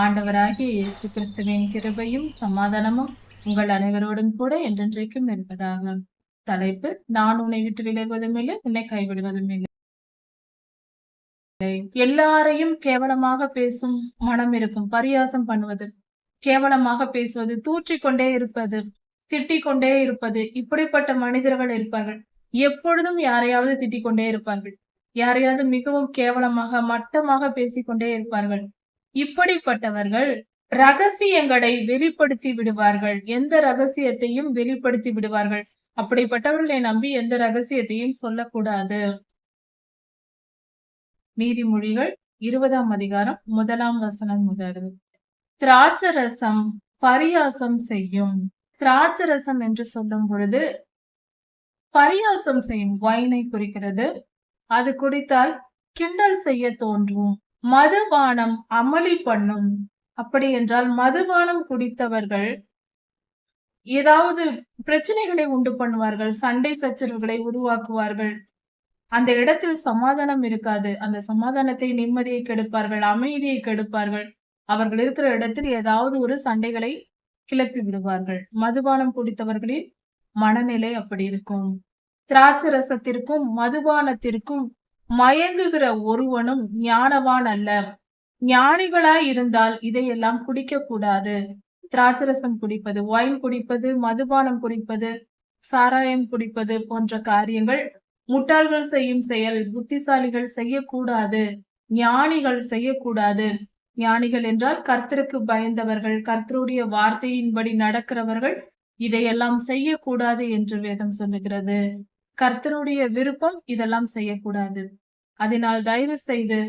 ஆண்டவராகிய இயேசு கிறிஸ்துவின் கிருபையும் சமாதானமும் உங்கள் அனைவரோடும் கூட என்றென்றைக்கும் இருப்பதாக. தலைப்பு நான் உன்னை விட்டு விலகுவதும் இல்லை உன்னை கைவிடுவதும் இல்லை. எல்லாரையும் கேவலமாக பேசும் மனம் இருக்கும் பரியாசம் பண்ணுவது கேவலமாக பேசுவது தூற்றிக்கொண்டே இருப்பது திட்டிக் கொண்டே இருப்பது இப்படிப்பட்ட மனிதர்கள் இருப்பார்கள். எப்பொழுதும் யாரையாவது திட்டிக் கொண்டே இருப்பார்கள். யாரையாவது மிகவும் கேவலமாக மட்டமாக பேசிக்கொண்டே இருப்பார்கள். இப்படிப்பட்டவர்கள் ரகசியங்களை வெளிப்படுத்தி விடுவார்கள். எந்த ரகசியத்தையும் வெளிப்படுத்தி விடுவார்கள். அப்படிப்பட்டவர்களை நம்பி எந்த ரகசியத்தையும் சொல்லக்கூடாது. நீதிமொழிகள் இருபதாம் அதிகாரம் முதலாம் வசனம் முதல். திராட்சரசம் பரியாசம் செய்யும். திராட்சரசம் என்று சொல்லும் பொழுது பரியாசம் செய்யும். வைனை குறிக்கிறது. அது குடித்தால் கிண்டல் செய்ய தோன்றும். மதுபானம் அமளி பண்ணும். அப்படி என்றால் மதுபானம் குடித்தவர்கள் ஏதாவது பிரச்சனைகளை உண்டு பண்ணுவார்கள் சண்டை சச்சரவுகளை உருவாக்குவார்கள். அந்த இடத்தில் சமாதானம் இருக்காது. அந்த சமாதானத்தை நிம்மதியை கெடுப்பார்கள் அமைதியை கெடுப்பார்கள். அவர்கள் இருக்கிற இடத்தில் ஏதாவது ஒரு சண்டைகளை கிளப்பி விடுவார்கள். மதுபானம் குடித்தவர்களின் மனநிலை அப்படி இருக்கும். திராட்சை ரசத்திற்கும் மதுபானத்திற்கும் மயங்குகிற ஒருவனும் ஞானவான் அல்ல. ஞானிகளாய் இருந்தால் இதையெல்லாம் குடிக்க கூடாது. திராட்சரசம் குடிப்பது ஒயின் குடிப்பது மதுபானம் குடிப்பது சாராயம் குடிப்பது போன்ற காரியங்கள் முட்டாள்கள் செய்யும் செயல் புத்திசாலிகள் செய்யக்கூடாது. ஞானிகள் செய்யக்கூடாது. ஞானிகள் என்றால் கர்த்தருக்கு பயந்தவர்கள் கர்த்தருடைய வார்த்தையின்படி நடக்கிறவர்கள் இதையெல்லாம் செய்யக்கூடாது என்று வேதம் சொல்லுகிறது. கர்த்தருடைய விருப்பம் இதெல்லாம் செய்யக்கூடாது. அதனால் தயவு செய்து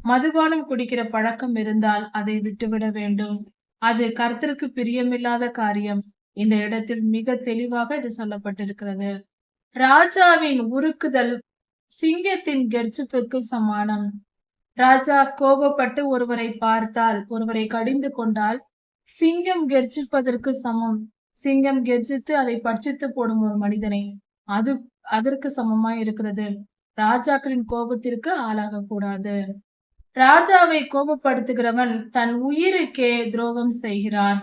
மதுபானம் குடிக்கிற பழக்கம் இருந்தால் அதை விட்டுவிட வேண்டும். அது கர்த்தருக்கு பிரியமில்லாத காரியம். இந்த இடத்தில் மிக தெளிவாக இது சொல்லப்பட்டிருக்கிறது. ராஜாவின் உருக்குதல் சிங்கத்தின் கெர்ச்சிப்புக்கு சமானம். ராஜா கோபப்பட்டு ஒருவரை பார்த்தால் ஒருவரை கடிந்து கொண்டால் சிங்கம் கெர்ச்சிப்பதற்கு சமம். சிங்கம் கெர்ஜித்து அதை பட்சித்து போடும் ஒரு மனிதனை. அது அதற்கு சமமா இருக்கிறது. ராஜாக்களின் கோபத்திற்கு ஆளாக கூடாது ராஜாவை கோபப்படுத்துகிறவன் தன் உயிருக்கே துரோகம் செய்கிறான்.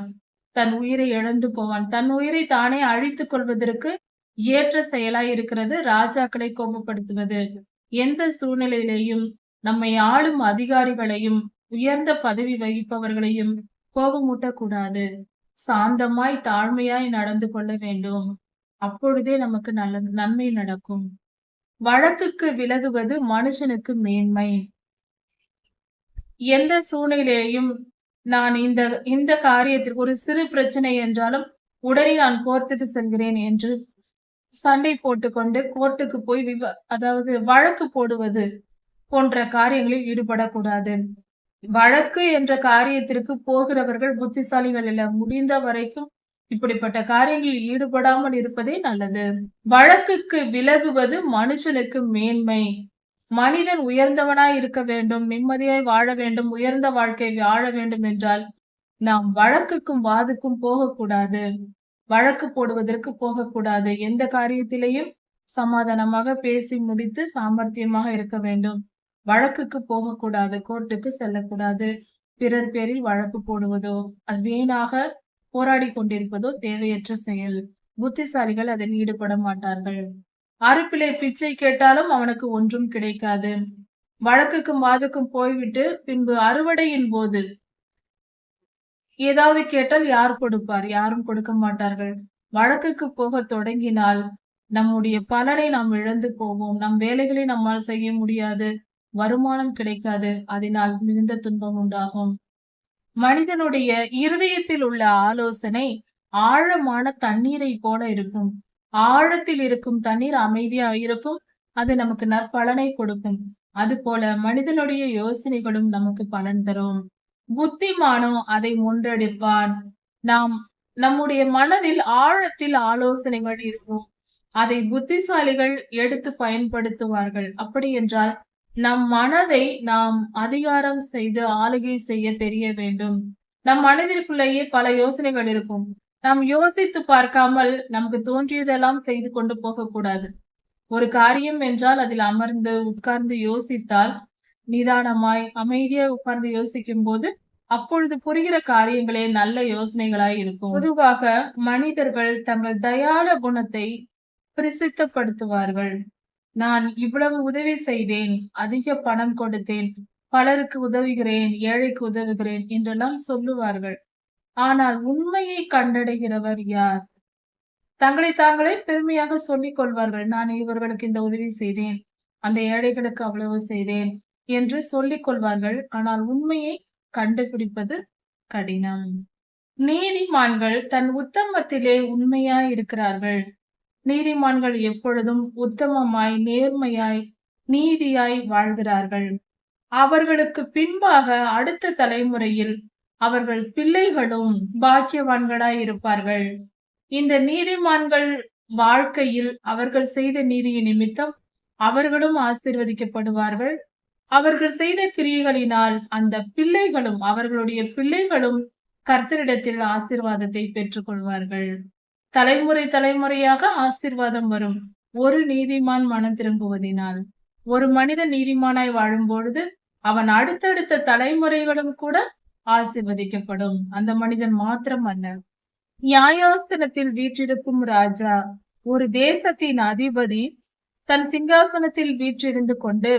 தன் உயிரை இழந்து போவான். தன் உயிரை தானே அழித்துக் கொள்வதற்கு ஏற்ற செயலாய் இருக்கிறது ராஜாக்களை கோபப்படுத்துவது. எந்த சூழ்நிலையிலையும் நம்மை ஆளும் அதிகாரிகளையும் உயர்ந்த பதவி வகிப்பவர்களையும் கோபமூட்டக்கூடாது. சாந்தமாய் தாழ்மையாய் நடந்து கொள்ள வேண்டும். அப்பொழுதே நமக்கு நல்ல நன்மை நடக்கும். வழக்குக்கு விலகுவது மனுஷனுக்கு மேன்மை. எந்த சூழ்நிலையையும் நான் இந்த இந்த காரியத்திற்கு ஒரு சிறு பிரச்சனை என்றாலும் உடனே நான் கோர்ட்டுக்கு செல்கிறேன் என்று சண்டை போட்டுக்கொண்டு கோர்ட்டுக்கு போய் விவ அதாவது வழக்கு போடுவது போன்ற காரியங்களில் ஈடுபடக்கூடாது. வழக்கு என்ற காரியத்திற்கு போகிறவர்கள் புத்திசாலிகள் இல்ல. முடிந்த வரைக்கும் இப்படிப்பட்ட காரியங்களில் ஈடுபடாமல் இருப்பதே நல்லது. வழக்குக்கு விலகுவது மனுஷனுக்கு மேன்மை. மனிதன் உயர்ந்தவனாய் இருக்க வேண்டும் நிம்மதியாய் வாழ வேண்டும் உயர்ந்த வாழ்க்கை வாழ வேண்டும் என்றால் நாம் வழக்குக்கும் வாதுக்கும் போகக்கூடாது. வழக்கு போடுவதற்கு போகக்கூடாது. எந்த காரியத்திலையும் சமாதானமாக பேசி முடித்து சாமர்த்தியமாக இருக்க வேண்டும். வழக்குக்கு போகக்கூடாது கோர்ட்டுக்கு செல்லக்கூடாது. பிறர் பேரில் வழக்கு போடுவதோ அது வீணாக போராடி கொண்டிருப்பதோ தேவையற்ற செயல். புத்திசாலிகள் அதில் ஈடுபட மாட்டார்கள். அறுப்பிலே பிச்சை கேட்டாலும் அவனுக்கு ஒன்றும் கிடைக்காது. வழக்குக்கும் வாதுக்கும் போய்விட்டு பின்பு அறுவடையின் போது ஏதாவது கேட்டால் யார் கொடுப்பார்? யாரும் கொடுக்க மாட்டார்கள். வழக்குக்கு போக தொடங்கினால் நம்முடைய பலனை நாம் இழந்து போவோம். நம் வேலைகளை நம்மால் செய்ய முடியாது. வருமானம் கிடைக்காது. அதனால் மிகுந்த துன்பம் உண்டாகும். மனிதனுடைய இருதயத்தில் உள்ள ஆலோசனை ஆழமான தண்ணீரை போல இருக்கும். ஆழத்தில் இருக்கும் தண்ணீர் அமைதியா இருக்கும். அது நமக்கு நற்பலனை கொடுக்கும். அது போல மனிதனுடைய யோசனைகளும் நமக்கு பலன் தரும். புத்திமானோ அதை ஒன்றெடுப்பான் நாம் நம்முடைய மனதில் ஆழத்தில் ஆலோசனைகள் இருக்கும். அதை புத்திசாலிகள் எடுத்து பயன்படுத்துவார்கள். அப்படி என்றால் நம் மனதை நாம் அதிகாரம் செய்து ஆளுகை செய்ய தெரிய வேண்டும். நம் மனதிற்குள்ளேயே பல யோசனைகள் இருக்கும். நாம் யோசித்து பார்க்காமல் நமக்கு தோன்றியதெல்லாம் செய்து கொண்டு போகக்கூடாது. ஒரு காரியம் என்றால் அதில் அமர்ந்து உட்கார்ந்து யோசித்தால் நிதானமாய் அமைதியாக உட்கார்ந்து யோசிக்கும் போது அப்பொழுது புரிகிற காரியங்களே நல்ல யோசனைகளாய் இருக்கும். பொதுவாக மனிதர்கள் தங்கள் தயால குணத்தை பிரசித்தப்படுத்துவார்கள். நான் இவ்வளவு உதவி செய்தேன் அதிக பணம் கொடுத்தேன் பலருக்கு உதவுகிறேன் ஏழைக்கு உதவுகிறேன் என்றெல்லாம் சொல்லுவார்கள். ஆனால் உண்மையை கண்டடைகிறவர் யார்? தங்களை தாங்களே பெருமையாக சொல்லிக் கொள்வார்கள். நான் இவர்களுக்கு இந்த உதவி செய்தேன் அந்த ஏழைகளுக்கு அவ்வளவு செய்தேன் என்று சொல்லிக் கொள்வார்கள். ஆனால் உண்மையை கண்டுபிடிப்பது கடினம். நீதிமான்கள் தன் உத்தமத்திலே உண்மையாய் இருக்கிறார்கள் நீதிமான்கள் எப்பொழுதும் உத்தமமாய் நேர்மையாய் நீதியாய் வாழ்கிறார்கள். அவர்களுக்கு பின்பாக அடுத்த தலைமுறையில் அவர்கள் பிள்ளைகளும் பாக்கியவான்களாய் இருப்பார்கள். இந்த நீதிமான்கள் வாழ்க்கையில் அவர்கள் செய்த நீதியின் நிமித்தம் அவர்களும் ஆசீர்வதிக்கப்படுவார்கள். அவர்கள் செய்த கிரியைகளினால் அந்த பிள்ளைகளும் அவர்களுடைய பிள்ளைகளும் கர்த்தரிடத்தில் ஆசீர்வாதத்தை பெற்றுக்கொள்வார்கள். தலைமுறை தலைமுறையாக ஆசிர்வாதம் வரும். ஒரு நீதிமான் மனம் திரும்புவதினால். ஒரு மனிதன் நீதிமானாய் வாழும்பொழுது அவன் அடுத்தடுத்த தலைமுறைகளும் கூட ஆசிர்வதிக்கப்படும். அந்த மனிதன் மாத்திரம் அல்ல நியாயாசனத்தில் வீற்றிருக்கும் ராஜா ஒரு தேசத்தின் அதிபதி தன் சிங்காசனத்தில் வீற்றிருந்து கொண்டு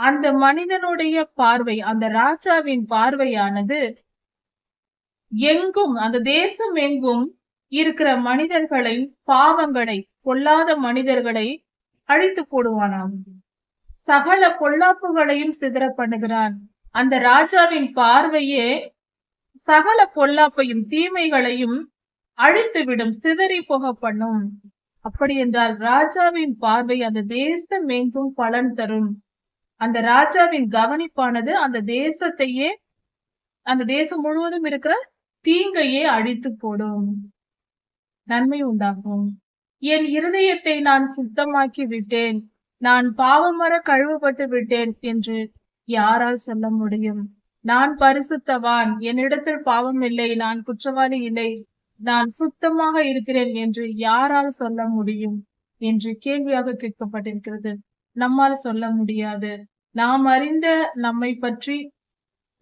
அந்த மனிதனுடைய பார்வை அந்த ராஜாவின் பார்வையானது எங்கும் அந்த தேசம் எங்கும் இருக்கிற மனிதர்களின் பாவங்களை பொல்லாத மனிதர்களை அழித்து போடுவானாம். சகல பொல்லாப்புகளையும் சிதற பண்ணுகிறான் அந்த ராஜாவின் பார்வையே சகல பொல்லாப்பையும் தீமைகளையும் அழித்து விடும் சிதறி போக பண்ணும். அப்படி என்றால் ராஜாவின் பார்வை அந்த தேசம் எங்கும் பலன் தரும். அந்த ராஜாவின் கவனிப்பானது அந்த தேசத்தையே அந்த தேசம் முழுவதும் இருக்கிற தீங்கையே அழித்து போடும். நன்மை உண்டாகும். என் இருதயத்தை நான் சுத்தமாக்கி விட்டேன் நான் பாவமர கழுவப்பட்டு விட்டேன் என்று யாரால் சொல்ல முடியும்? நான் பரிசுத்தவான். என்னிடத்தில் பாவம் இல்லை. நான் குற்றவாளி இல்லை. நான் சுத்தமாக இருக்கிறேன் என்று யாரால் சொல்ல முடியும்? என்று கேள்வியாக கேட்கப்பட்டிருக்கிறது. நம்மால் சொல்ல முடியாது. நாம் அறிந்த நம்மை பற்றி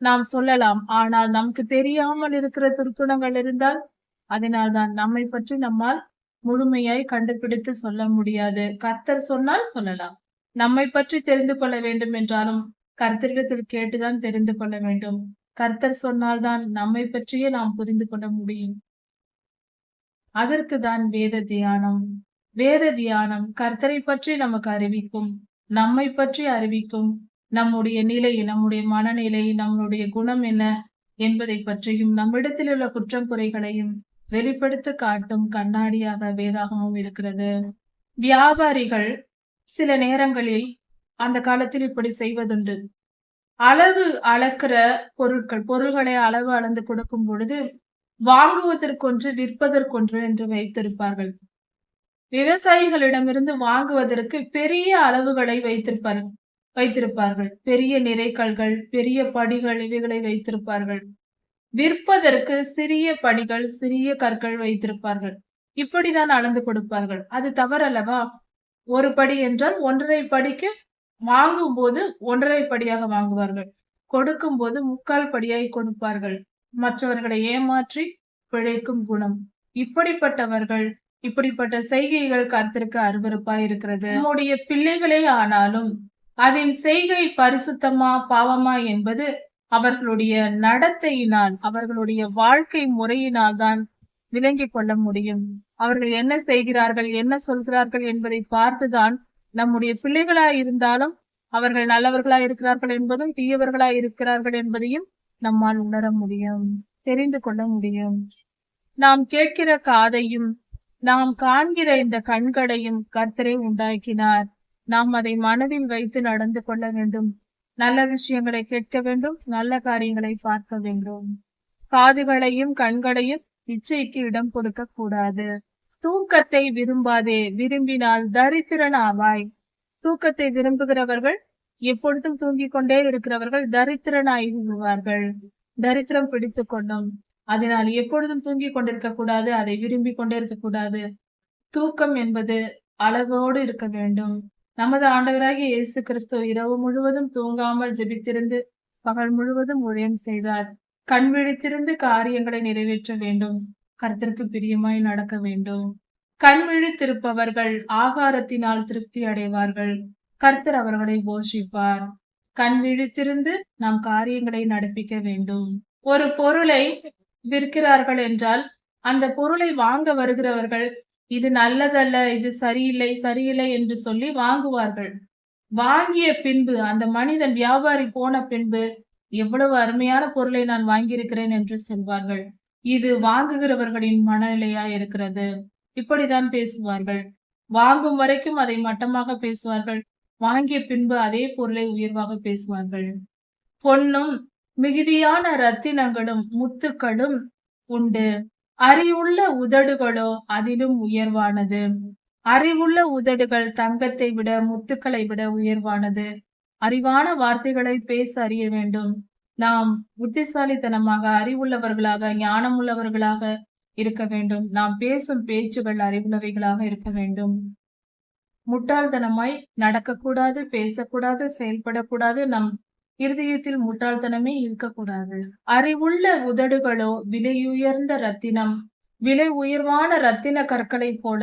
நாம் சொல்லலாம். ஆனால் நமக்கு தெரியாமல் இருக்கிற துர்க்குணங்கள் இருந்தால் அதனால்தான் நம்மை பற்றி நம்மால் முழுமையாய் கண்டுபிடித்து சொல்ல முடியாது. கர்த்தர் சொன்னால் சொல்லலாம். நம்மை பற்றி தெரிந்து கொள்ள வேண்டும் என்றாலும் கர்த்தரிடத்தில் கேட்டுதான் தெரிந்து கொள்ள வேண்டும். கர்த்தர் சொன்னால்தான் நம்மை பற்றியே நாம் புரிந்து கொள்ள முடியும். அதற்கு தான் வேத தியானம். வேத தியானம் கர்த்தரை பற்றி நமக்கு அறிவிக்கும் நம்மை பற்றி அறிவிக்கும் நம்முடைய நிலை நம்முடைய மனநிலை நம்மளுடைய குணம் என்ன என்பதை பற்றியும் நம்மிடத்தில் உள்ள குற்றம் குறைகளையும் வெளிப்படுத்த காட்டும் கண்ணாடியாக வேதாகமும் இருக்கிறது. வியாபாரிகள் சில நேரங்களில் அந்த காலத்தில் இப்படி செய்வதுண்டு. அளவு அளக்கிற பொருட்கள் பொருள்களை அளவு அளந்து கொடுக்கும் பொழுது வாங்குவதற்கொன்று விற்பதற்கொன்று என்று வைத்திருப்பார்கள். விவசாயிகளிடமிருந்து வாங்குவதற்கு பெரிய அளவுகளை வைத்திருப்பார்கள் வைத்திருப்பார்கள். பெரிய நிறைக்கல்கள் பெரிய படிகள் இவைகளை வைத்திருப்பார்கள். விற்பதற்கு சிறிய படிகள் சிறிய கற்கள் வைத்திருப்பார்கள். இப்படிதான் அளந்து கொடுப்பார்கள். அது தவறல்லவா? ஒரு படி என்றால் ஒன்றரை படிக்கு வாங்கும் போது ஒன்றரை படியாக வாங்குவார்கள். கொடுக்கும் போது முக்கால் படியாய் கொடுப்பார்கள். மற்றவர்களை ஏமாற்றி பிழைக்கும் குணம். இப்படிப்பட்டவர்கள் இப்படிப்பட்ட செய்கைகள் கருத்திற்கு அருவருப்பாய் இருக்கிறது நம்முடைய பிள்ளைகளே ஆனாலும் அதன் செய்கை பரிசுத்தமா பாவமா என்பது அவர்களுடைய நடத்தையினால் அவர்களுடைய வாழ்க்கை முறையினால் தான் விளங்கிக் கொள்ள முடியும். அவர்கள் என்ன செய்கிறார்கள் என்ன சொல்கிறார்கள் என்பதை பார்த்துதான் நம்முடைய பிள்ளைகளாய் இருந்தாலும் அவர்கள் நல்லவர்களாய் இருக்கிறார்கள் என்பதும் தீயவர்களாய் இருக்கிறார்கள் என்பதையும் நம்மால் உணர முடியும் தெரிந்து கொள்ள முடியும். நாம் கேட்கிற காதையும் நாம் காண்கிற இந்த கண்களையும் கர்த்தரை உண்டாக்கினார். நாம் அதை மனதில் வைத்து நடந்து கொள்ள வேண்டும். நல்ல விஷயங்களை கேட்க வேண்டும் நல்ல காரியங்களை பார்க்க வேண்டும். காதுகளையும் கண்களையும் இச்சைக்கு இடம் கொடுக்க கூடாது. தூக்கத்தை விரும்பாதே விரும்பினால் தரித்திரன் ஆவாய். தூக்கத்தை விரும்புகிறவர்கள் எப்பொழுதும் தூங்கிக் கொண்டே இருக்கிறவர்கள் தரித்திரனாய் விடுவார்கள். தரித்திரம் பிடித்து கொள்ளும். அதனால் எப்பொழுதும் தூங்கிக் கொண்டிருக்க கூடாது அதை விரும்பி கொண்டே இருக்கக்கூடாது தூக்கம் என்பது அளவோடு இருக்க வேண்டும். நமது ஆண்டவராகிய இயேசு கிறிஸ்து இரவு முழுவதும் தூங்காமல் ஜெபித்திருந்து பகல் முழுவதும் ஊழியம் செய்தார். கண் விழித்திருந்து காரியங்களை நிறைவேற்ற வேண்டும். கருத்திற்கு பிரியமாய் நடக்க வேண்டும். கண் விழித்திருப்பவர்கள் ஆகாரத்தினால் திருப்தி அடைவார்கள். கர்த்தர் அவர்களை போஷிப்பார். கண் விழித்திருந்து நாம் காரியங்களை நடப்பிக்க வேண்டும். ஒரு பொருளை விற்கிறார்கள் என்றால் அந்த பொருளை வாங்க வருகிறவர்கள் இது நல்லதல்ல இது சரியில்லை சரியில்லை என்று சொல்லி வாங்குவார்கள். வாங்கிய பின்பு அந்த மனிதன் வியாபாரி போன பின்பு எவ்வளவு அருமையான பொருளை நான் வாங்கியிருக்கிறேன் என்று சொல்வார்கள். இது வாங்குகிறவர்களின் மனநிலையா இருக்கிறது? இப்படிதான் பேசுவார்கள். வாங்கும் வரைக்கும் அதை மட்டமாக பேசுவார்கள். வாங்கிய பின்பு அதே பொருளை உயர்வாக பேசுவார்கள். பொன்னும் மிகுதியான ரத்தினங்களும் முத்துக்களும் உண்டு. அறிவுள்ள உதடுகளோ அதிலும் உயர்வானது. அறிவுள்ள உதடுகள் தங்கத்தை விட முத்துக்களை விட உயர்வானது. அறிவான வார்த்தைகளை பேச அறிய வேண்டும். நாம் புத்திசாலித்தனமாக அறிவுள்ளவர்களாக ஞானமுள்ளவர்களாக இருக்க வேண்டும். நாம் பேசும் பேச்சுகள் அறிவுள்ளவைகளாக இருக்க வேண்டும். முட்டாள்தனமாய் நடக்கக்கூடாது பேசக்கூடாது செயல்படக்கூடாது. நம் இருதயத்தில் முட்டாள்தனமே இருக்கக்கூடாது. அறிவுள்ள உதடுகளோ விலையுயர்ந்த ரத்தினம். விலை உயர்வான ரத்தின கற்களை போல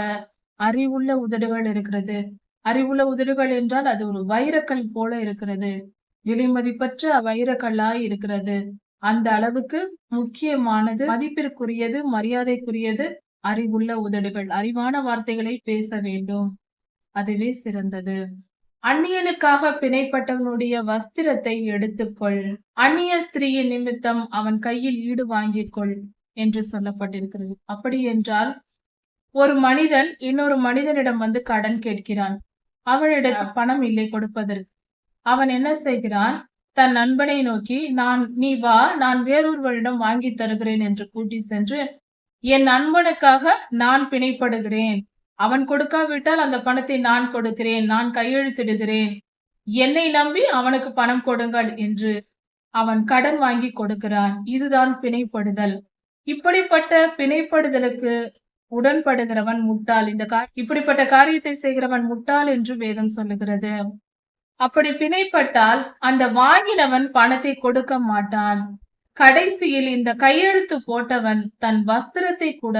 அறிவுள்ள உதடுகள் இருக்கிறது. அறிவுள்ள உதடுகள் என்றால் அது ஒரு வைரக்கல் போல இருக்கிறது. விலைமதிப்பற்ற வைரக்கல்லாய் இருக்கிறது. அந்த அளவுக்கு முக்கியமானது மதிப்பிற்குரியது மரியாதைக்குரியது அறிவுள்ள உதடுகள். அறிவான வார்த்தைகளை பேச வேண்டும். அதுவே சிறந்தது. அந்நியனுக்காக பிணைப்பட்டவனுடைய வஸ்திரத்தை எடுத்துக்கொள். அந்நிய ஸ்திரீயின் நிமித்தம் அவன் கையில் ஈடு வாங்கிக் கொள் என்று சொல்லப்பட்டிருக்கிறது. அப்படி என்றால் ஒரு மனிதன் இன்னொரு மனிதனிடம் வந்து கடன் கேட்கிறான். அவனிடம் பணம் இல்லை கொடுப்பதற்கு. அவன் என்ன செய்கிறான்? தன் நண்பனை நோக்கி நான் நீ வா நான் வேறொருவரிடம் வாங்கி தருகிறேன் என்று கூட்டி சென்று என் நண்பனுக்காக நான் பிணைப்படுகிறேன். அவன் கொடுக்காவிட்டால் அந்த பணத்தை நான் கொடுக்கிறேன் நான் கையெழுத்திடுகிறேன். என்னை நம்பி அவனுக்கு பணம் கொடுங்கள் என்று அவன் கடன் வாங்கி கொடுக்கிறான். இதுதான் பிணைப்படுதல். இப்படிப்பட்ட பிணைப்படுதலுக்கு உடன்படுகிறவன் முட்டாள். இந்த கா இப்படிப்பட்ட காரியத்தை செய்கிறவன் முட்டாள் என்று வேதம் சொல்லுகிறது. அப்படி பிணைப்பட்டால் அந்த வாங்கினவன் பணத்தை கொடுக்க மாட்டான். கடைசியில் இந்த கையெழுத்து போட்டவன் தன் வஸ்திரத்தை கூட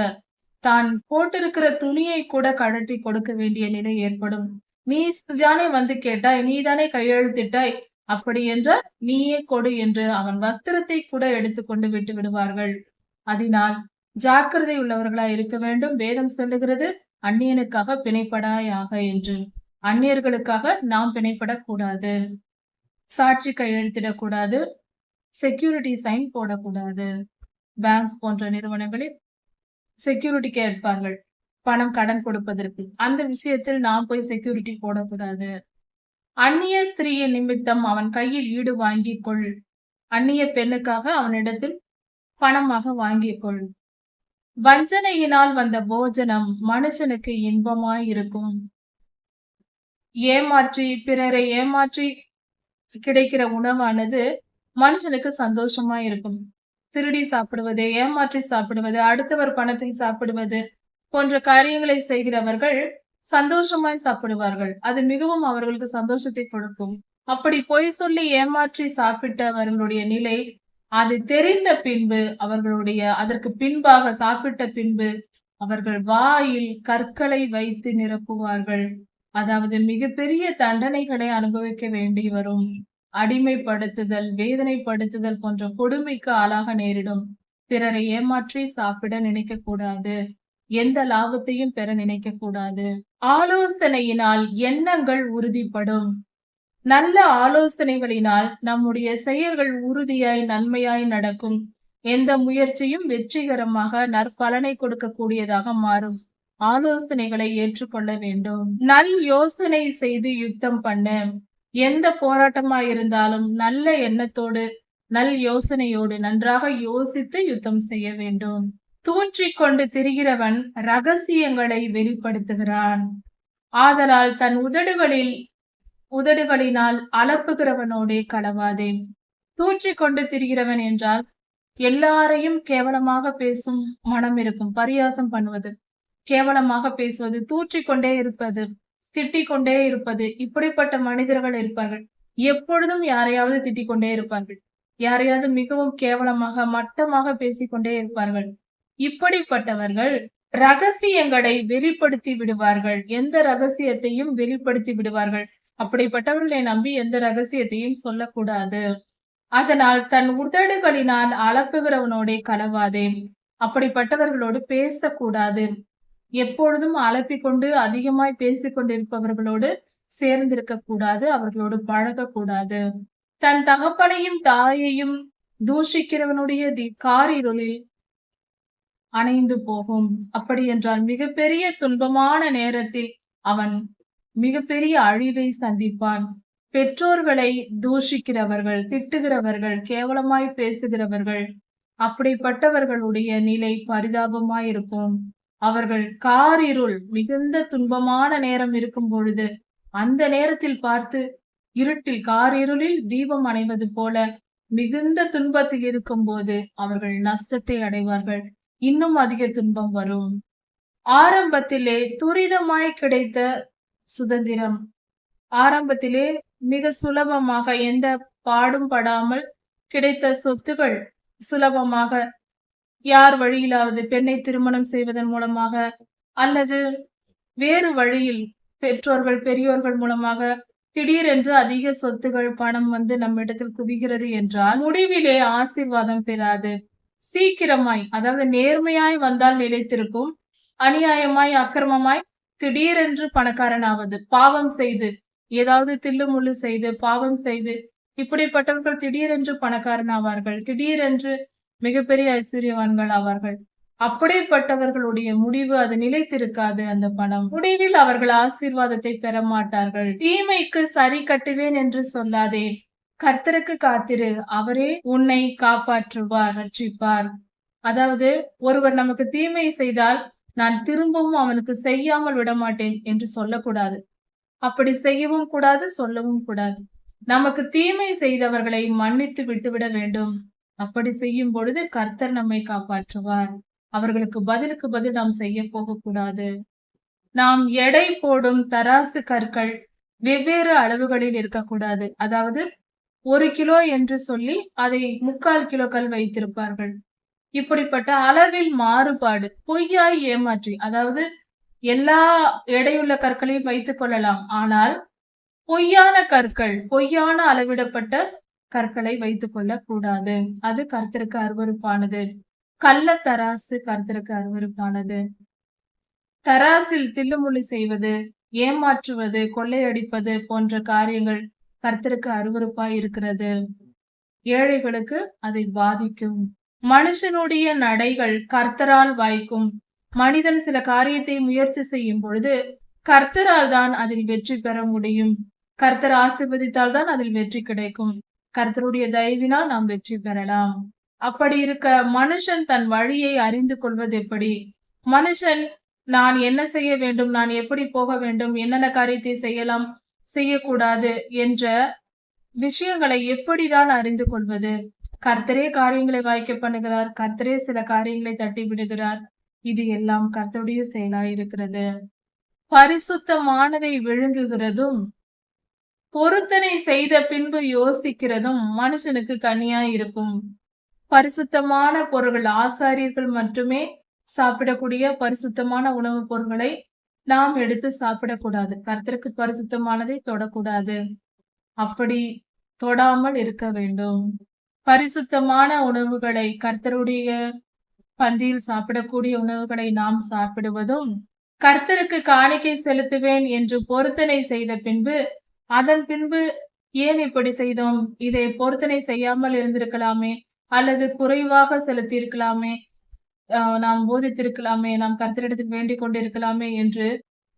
தான் போட்டிருக்கிற துணியை கூட கழட்டி கொடுக்க வேண்டிய நிலை ஏற்படும். நீ தானே வந்து கேட்டாய் நீ தானே கையெழுத்திட்டாய்? அப்படி என்றால் நீயே கொடு என்று அவன் வஸ்திரத்தை கூட எடுத்துக்கொண்டு விட்டு விடுவார்கள். அதனால் ஜாக்கிரதை உள்ளவர்களாய் இருக்க வேண்டும். வேதம் சொல்லுகிறது அந்நியனுக்காக பிணைப்படாயாக என்று. அந்நியர்களுக்காக நாம் பிணைப்படக்கூடாது. சாட்சி கையெழுத்திடக்கூடாது. செக்யூரிட்டி சைன் போடக்கூடாது. பேங்க் போன்ற நிறுவனங்களில் செக்யூரிட்டி கேட்பார்கள். பணம் கடன் கொடுப்பதற்கு. அந்த விஷயத்தில் நாம் போய் செக்யூரிட்டி போடக்கூடாது. அந்நிய ஸ்திரீயின் நிமித்தம் அவன் கையில் ஈடு வாங்கிக் கொள். அந்நிய பெண்ணுக்காக அவனிடத்தில் பணமாக வாங்கிக் கொள். வஞ்சனையினால் வந்த போஜனம் மனுஷனுக்கு இன்பமாய் இருக்கும். ஏமாற்றி பிறரை ஏமாற்றி கிடைக்கிற உணவானது மனுஷனுக்கு சந்தோஷமா இருக்கும். திருடி சாப்பிடுவது ஏமாற்றி சாப்பிடுவது அடுத்தவர் பணத்தை சாப்பிடுவது போன்ற காரியங்களை செய்கிறவர்கள் சந்தோஷமாய் சாப்பிடுவார்கள். அது மிகவும் அவர்களுக்கு சந்தோஷத்தை கொடுக்கும். அப்படி பொய் சொல்லி ஏமாற்றி சாப்பிட்டவர்களுடைய நிலை அது தெரிந்த பின்பு அவர்களுடைய அதற்கு பின்பாக சாப்பிட்ட பின்பு அவர்கள் வாயில் கற்களை வைத்து நிரப்புவார்கள். அதாவது மிகப்பெரிய தண்டனைகளை அனுபவிக்க வேண்டி வரும். அடிமைப்படுத்துதல் வேதனைப்படுத்துதல் போன்ற கொடுமைக்கு ஆளாக நேரிடும். பிறரை ஏமாற்றி சாப்பிட நினைக்க கூடாது எந்த லாபத்தையும் பெற நினைக்க கூடாது ஆலோசனையினால் எண்ணங்கள் உறுதிப்படும். நல்ல ஆலோசனைகளினால் நம்முடைய செயல்கள் உறுதியாய் நன்மையாய் நடக்கும். எந்த முயற்சியும் வெற்றிகரமாக நற்பலனை கொடுக்கக்கூடியதாக மாறும். ஆலோசனைகளை ஏற்றுக்கொள்ள வேண்டும். நல் யோசனை செய்து யுத்தம் பண்ணு. எந்த போராட்டமா இருந்தாலும் நல்ல எண்ணத்தோடு நல் யோசனையோடு நன்றாக யோசித்து யுத்தம் செய்ய வேண்டும். தூற்றிக் கொண்டு திரிகிறவன் ரகசியங்களை வெளிப்படுத்துகிறான். ஆதலால் தன் உதடுகளில் உதடுகளினால் அலப்புகிறவனோடே களவாதே. தூற்றிக் கொண்டு திரிகிறவன் என்றால் எல்லாரையும் கேவலமாக பேசும் மனம் இருக்கும் பரியாசம் பண்ணுவது கேவலமாக பேசுவது தூற்றிக்கொண்டே இருப்பது. திட்டிக் கொண்டே இருப்பது. இப்படிப்பட்ட மனிதர்கள் இருப்பார்கள். எப்பொழுதும் யாரையாவது திட்டிக் கொண்டே இருப்பார்கள். யாரையாவது மிகவும் கேவலமாக மட்டமாக பேசிக்கொண்டே இருப்பார்கள். இப்படிப்பட்டவர்கள் ரகசியங்களை வெளிப்படுத்தி விடுவார்கள். எந்த ரகசியத்தையும் வெளிப்படுத்தி விடுவார்கள். அப்படிப்பட்டவர்களை நம்பி எந்த ரகசியத்தையும் சொல்லக்கூடாது. அதனால் தன் உதடுகளினால் அளப்புகிறவனோட கலவாதே. அப்படிப்பட்டவர்களோடு பேசக்கூடாது. எப்பொழுதும் அலப்பிக்கொண்டு அதிகமாய் பேசிக்கொண்டிருப்பவர்களோடு சேர்ந்திருக்க கூடாது அவர்களோடு பழகக்கூடாது. தன் தகப்பனையும் தாயையும் தூஷிக்கிறவனுடைய தி காரிருளில் அணைந்து போகும். அப்படி என்றால் மிகப்பெரிய துன்பமான நேரத்தில் அவன் மிகப்பெரிய அழிவை சந்திப்பான். பெற்றோர்களை தூஷிக்கிறவர்கள் திட்டுகிறவர்கள் கேவலமாய் பேசுகிறவர்கள் அப்படிப்பட்டவர்களுடைய நிலை பரிதாபமாயிருக்கும். அவர்கள் காரிருள் மிகுந்த துன்பமான நேரம் இருக்கும் பொழுது அந்த நேரத்தில் பார்த்து இருட்டில் காரிருளில் தீபம் அணைவது போல மிகுந்த துன்பத்தில் இருக்கும் போது அவர்கள் நஷ்டத்தை அடைவார்கள். இன்னும் அதிக துன்பம் வரும். ஆரம்பத்திலே துரிதமாய் கிடைத்த சுதந்திரம். ஆரம்பத்திலே மிக சுலபமாக எந்த பாடும் படாமல் கிடைத்த சொத்துகள் சுலபமாக யார் வழியிலாவது பெண்ணை திருமணம் செய்வதன் மூலமாக அல்லது வேறு வழியில் பெற்றோர்கள் பெரியோர்கள் மூலமாக திடீரென்று அதிக சொத்துகள் பணம் வந்து நம்மிடத்தில் குவிகிறது என்றால் முடிவிலே ஆசீர்வாதம் பெறாது. சீக்கிரமாய் அதாவது நேர்மையாய் வந்தால் நிலைத்திருக்கும் அநியாயமாய் அக்கிரமமாய் திடீரென்று பணக்காரனாவது பாவம் செய்து ஏதாவது தில்லுமுள்ளு செய்து பாவம் செய்து இப்படிப்பட்டவர்கள் திடீரென்று பணக்காரன் ஆவார்கள் திடீரென்று மிகப்பெரிய ஐஸ்வர்யவான்கள் ஆவார்கள் அப்படிப்பட்டவர்களுடைய முடிவு அது நிலைத்திருக்காது அந்த பணம். முடிவில் அவர்கள் ஆசீர்வாதத்தை பெற மாட்டார்கள். தீமைக்கு சரி கட்டுவேன் என்று சொல்லாதே. கர்த்தருக்கு காத்திரு. அவரே உன்னை காப்பாற்றுவார் ரட்சிப்பார். அதாவது ஒருவர் நமக்கு தீமை செய்தால் நான் திரும்பவும் அவனுக்கு செய்யாமல் விட மாட்டேன் என்று சொல்லக்கூடாது. அப்படி செய்யவும் கூடாது சொல்லவும் கூடாது. நமக்கு தீமை செய்தவர்களை மன்னித்து விட்டுவிட வேண்டும். அப்படி செய்யும் பொழுது கர்த்தர் நம்மை காப்பாற்றுவார். அவர்களுக்கு பதிலுக்கு பதில் நாம் செய்ய போகக்கூடாது. நாம் எடை போடும் தராசு கற்கள் வெவ்வேறு அளவுகளில் இருக்கக்கூடாது. அதாவது ஒரு கிலோ என்று சொல்லி அதை முக்கால் கிலோக்கள் வைத்திருப்பார்கள். இப்படிப்பட்ட அளவில் மாறுபாடு பொய்யாய் ஏமாற்றி அதாவது எல்லா எடையுள்ள கற்களையும் வைத்துக் கொள்ளலாம். ஆனால் பொய்யான கற்கள் பொய்யான அளவிடப்பட்ட கற்களை வைத்துக் கொள்ளக் கூடாது அது கர்த்தருக்கு அருவருப்பானது. கள்ள தராசு கர்த்தருக்கு அருவருப்பானது. தராசில் தில்லுமுள்ளி செய்வது ஏமாற்றுவது கொள்ளையடிப்பது போன்ற காரியங்கள் கர்த்தருக்கு அருவறுப்பாய் இருக்கிறது. ஏழைகளுக்கு அதை பாதிக்கும். மனுஷனுடைய நடைகள் கர்த்தரால் வாய்க்கும். மனிதன் சில காரியத்தை முயற்சி செய்யும் பொழுது கர்த்தரால் தான் அதில் வெற்றி பெற முடியும். கர்த்தர் ஆசிர்வதித்தால் தான் அதில் வெற்றி கிடைக்கும். கர்த்தருடைய தயவினால் நாம் வெற்றி பெறலாம். அப்படி இருக்க மனுஷன் தன் வழியை அறிந்து கொள்வது எப்படி? மனுஷன் நான் என்ன செய்ய வேண்டும்? நான் எப்படி போக வேண்டும்? என்னென்ன காரியத்தை செய்யலாம்? செய்யக்கூடாது என்ற விஷயங்களை எப்படிதான் அறிந்து கொள்வது? கர்த்தரே காரியங்களை வாய்க்க பண்ணுகிறார். கர்த்தரே சில காரியங்களை தட்டி விடுகிறார். இது எல்லாம் கர்த்தருடைய செயலா இருக்கிறது. பரிசுத்தமானதை விழுங்குகிறதும் பொருத்தனை செய்த பின்பு யோசிக்கிறதும் மனுஷனுக்கு கனியா இருக்கும். பரிசுத்தமான பொருள்கள் ஆசாரியர்கள் மட்டுமே சாப்பிடக்கூடிய பரிசுத்தமான உணவுப் பொருட்களை நாம் எடுத்து சாப்பிடக்கூடாது. கர்த்தருக்கு பரிசுத்தமானதை தொடக்கூடாது. அப்படி தொடாமல் இருக்க வேண்டும். பரிசுத்தமான உணவுகளை கர்த்தருடைய பந்தியில் சாப்பிடக்கூடிய உணவுகளை நாம் சாப்பிடுவதும் கர்த்தருக்கு காணிக்கை செலுத்துவேன் என்று பொருத்தனை செய்த பின்பு அதன் பின்பு ஏன் இப்படி செய்தோம்? இதை பொருத்தனை செய்யாமல் இருந்திருக்கலாமே அல்லது குறைவாக செலுத்தியிருக்கலாமே நாம் போதித்திருக்கலாமே நாம் கர்த்தரிடத்துக்கு வேண்டிக் கொண்டிருக்கலாமே என்று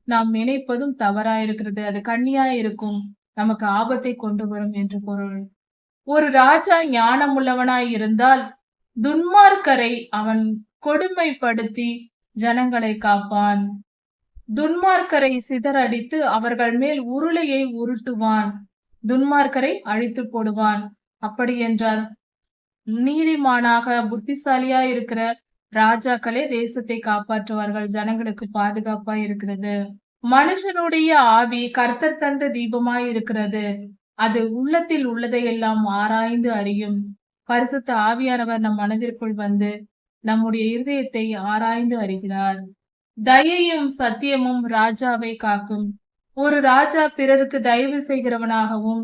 நாம் நினைப்பதும் தவறாயிருக்கிறது. அது கண்ணியா இருக்கும் நமக்கு ஆபத்தை கொண்டு வரும் என்று பொருள். ஒரு ராஜா ஞானமுள்ளவனாய் இருந்தால் துன்மார்க்கரை அவன் கொடுமைப்படுத்தி ஜனங்களை காப்பான். துன்மார்க்கரை சிதறடித்து அவர்கள் மேல் உருளையை உருட்டுவான். துன்மார்க்கரை அழித்து போடுவான். அப்படி என்றார் நீதிமானாக புத்திசாலியா இருக்கிற ராஜாக்களே தேசத்தை காப்பாற்றுவார்கள். ஜனங்களுக்கு பாதுகாப்பா இருக்கிறது. மனுஷனுடைய ஆவி கர்த்தர் தந்த தீபமாய் இருக்கிறது அது உள்ளத்தில் உள்ளதை எல்லாம் ஆராய்ந்து அறியும். பரிசுத்த ஆவியானவர் நம் மனதிற்குள் வந்து நம்முடைய இருதயத்தை ஆராய்ந்து அறிகிறார். தயையும் சத்தியமும் ராஜாவை காக்கும். ஒரு ராஜா பிறருக்கு தயவு செய்கிறவனாகவும்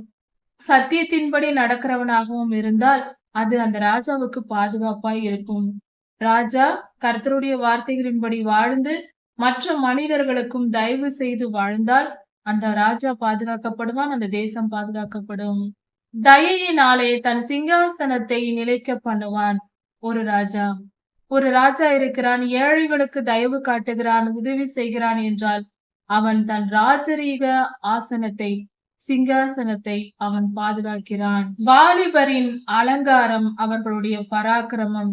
சத்தியத்தின்படி நடக்கிறவனாகவும் இருந்தால் அது அந்த ராஜாவுக்கு பாதுகாப்பாய் இருக்கும். ராஜா கர்த்தருடைய வார்த்தைகளின்படி வாழ்ந்து மற்ற மனிதர்களுக்கும் தயவு செய்து வாழ்ந்தால் அந்த ராஜா பாதுகாக்கப்படுவான் அந்த தேசம் பாதுகாக்கப்படும். தயையினாலே தன் சிங்காசனத்தை நிலைக்க பண்ணுவான் ஒரு ராஜா. ஒரு ராஜா இருக்கிறான் ஏழைகளுக்கு தயவு காட்டுகிறான் உதவி செய்கிறான் என்றால் அவன் தன் ராஜரீக ஆசனத்தை சிங்காசனத்தை அவன் பாதுகாக்கிறான். வாலிபரின் அலங்காரம் அவர்களுடைய பராக்கிரமம்.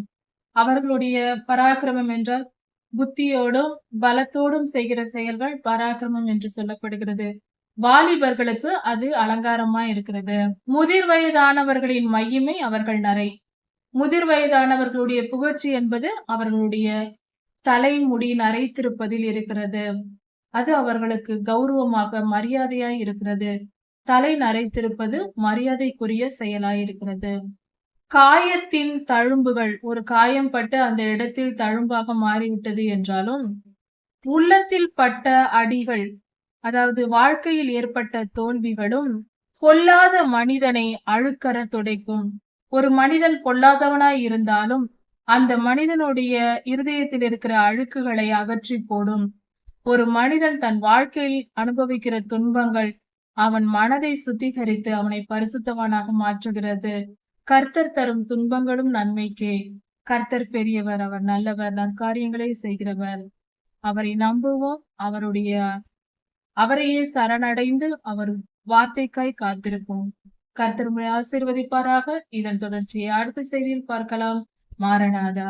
அவர்களுடைய பராக்கிரமம் என்றால் புத்தியோடும் பலத்தோடும் செய்கிற செயல்கள் பராக்கிரமம் என்று சொல்லப்படுகிறது. வாலிபர்களுக்கு அது அலங்காரமா இருக்கிறது. முதிர் வயதானவர்களின் மையமே அவர்கள் நரை. முதிர் வயதானவர்களுடைய புகழ்ச்சி என்பது அவர்களுடைய தலைமுடி நரைத்திருப்பதில் இருக்கிறது. அது அவர்களுக்கு கௌரவமாக மரியாதையாய் இருக்கிறது. தலை நரைத்திருப்பது மரியாதைக்குரிய செயலாய் இருக்கிறது. காயத்தின் தழும்புகள் ஒரு காயம் பட்டு அந்த இடத்தில் தழும்பாக மாறிவிட்டது என்றாலும் உள்ளத்தில் பட்ட அடிகள் அதாவது வாழ்க்கையில் ஏற்பட்ட தோல்விகளும் பொல்லாத மனிதனை அழுக்கற துடைக்கும். ஒரு மனிதன் பொல்லாதவனாய் இருந்தாலும் அந்த மனிதனுடைய இருதயத்தில் இருக்கிற அழுக்குகளை அகற்றி போடும். ஒரு மனிதன் தன் வாழ்க்கையில் அனுபவிக்கிற துன்பங்கள் அவன் மனதை சுத்திகரித்து அவனை பரிசுத்தவனாக மாற்றுகிறது. கர்த்தர் தரும் துன்பங்களும் நன்மைக்கே. கர்த்தர் பெரியவர் அவர் நல்லவர் நற்காரியங்களை செய்கிறவர். அவரை நம்புவோம். அவருடைய அவரையே சரணடைந்து அவர் வார்த்தைக்காய் காத்திருப்போம். கர்த்தர் உங்களை ஆசீர்வதிப்பாராக. இதன் தொடர்ச்சியை அடுத்த செய்தியில் பார்க்கலாம். மாரநாதா